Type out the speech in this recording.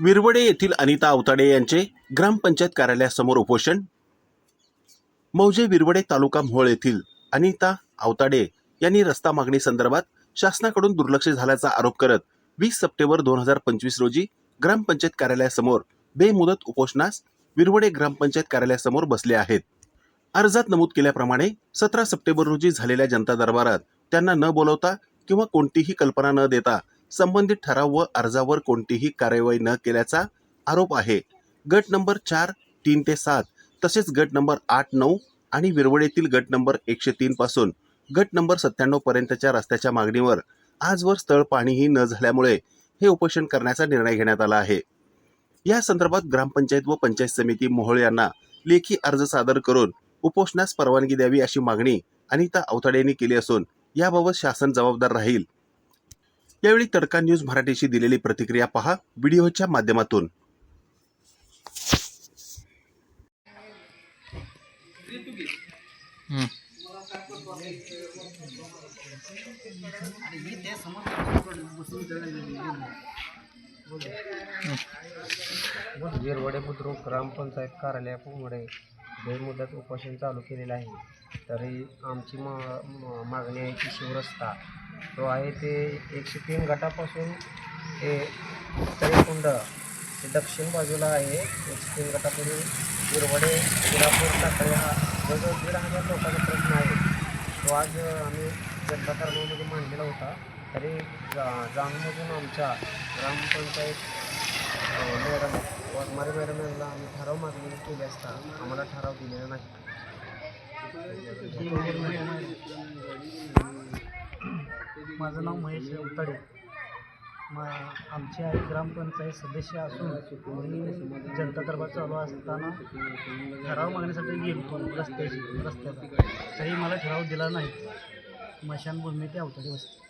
विरवडे येथील अनिता अवताडे यांचे ग्रामपंचायत कार्यालयासमोर उपोषण. मौजे विरवडे तालुका मोहोळ येथील अनिता अवताडे यांनी रस्ता मागणी संदर्भात शासनाकडून दुर्लक्ष झाल्याचा आरोप करत वीस सप्टेंबर दोन हजार पंचवीस रोजी ग्रामपंचायत कार्यालयासमोर बेमुदत उपोषणास विरवडे ग्रामपंचायत कार्यालयासमोर बसले आहेत. अर्जात नमूद केल्याप्रमाणे सतरा सप्टेंबर रोजी झालेल्या जनता दरबारात त्यांना न बोलवता किंवा कोणतीही कल्पना न देता संबंधित ठराव व अर्जावर कोणतीही कार्यवाही न केल्याचा आरोप आहे. गट नंबर चार तीन ते सात तसेच गट नंबर आठ नऊ आणि विरवडेतील गट नंबर एकशे तीन पासून गट नंबर सत्त्याण्णव पर्यंतच्या रस्त्याच्या मागणीवर आजवर स्थळ पाणीही न झाल्यामुळे हे उपोषण करण्याचा निर्णय घेण्यात आला आहे. या संदर्भात ग्रामपंचायत व पंचायत समिती मोहोळ यांना लेखी अर्ज सादर करून उपोषणास परवानगी द्यावी अशी मागणी अनिता अवताडे यांनी केली असून याबाबत शासन जबाबदार राहील. यावेळी तडका न्यूज मराठीशी दिलेली प्रतिक्रिया पहा व्हिडिओच्या माध्यमातून. विरवडे बुद्रुक ग्रामपंचायत कार्यालयापुढे बेमुदत उपोषण चालू केलेलं आहे. तरी आमची मा म- मागणी आहे की शिवरस्ता तो आहे ते एकशे तीन गटापासून ते तळीकुंड ते दक्षिण बाजूला आहे. एकशे तीन गटापासून विरवडे शिरापूरचा कळ्या हा जवळजवळ दीड हजार लोकांचा प्रश्न आहे. तो आज आम्ही जनता कर्मामध्ये मांडलेला होता. तरी जा जाणून आमच्या ग्रामपंचायत मॅडम वाघमारे मॅडम यांना आम्ही ठराव मागणी केली असता आम्हाला ठराव दिलेला नाही. माझं नाव महेश उताडे. मा आमची आई ग्रामपंचायत सदस्य असून मी जनता दरबार चालू असताना ठराव मागण्यासाठी गेलो रस्त्याची रस्त्याचा. तरी मला ठराव दिला नाही. स्मशानभूमी ते अवतडे वस्ती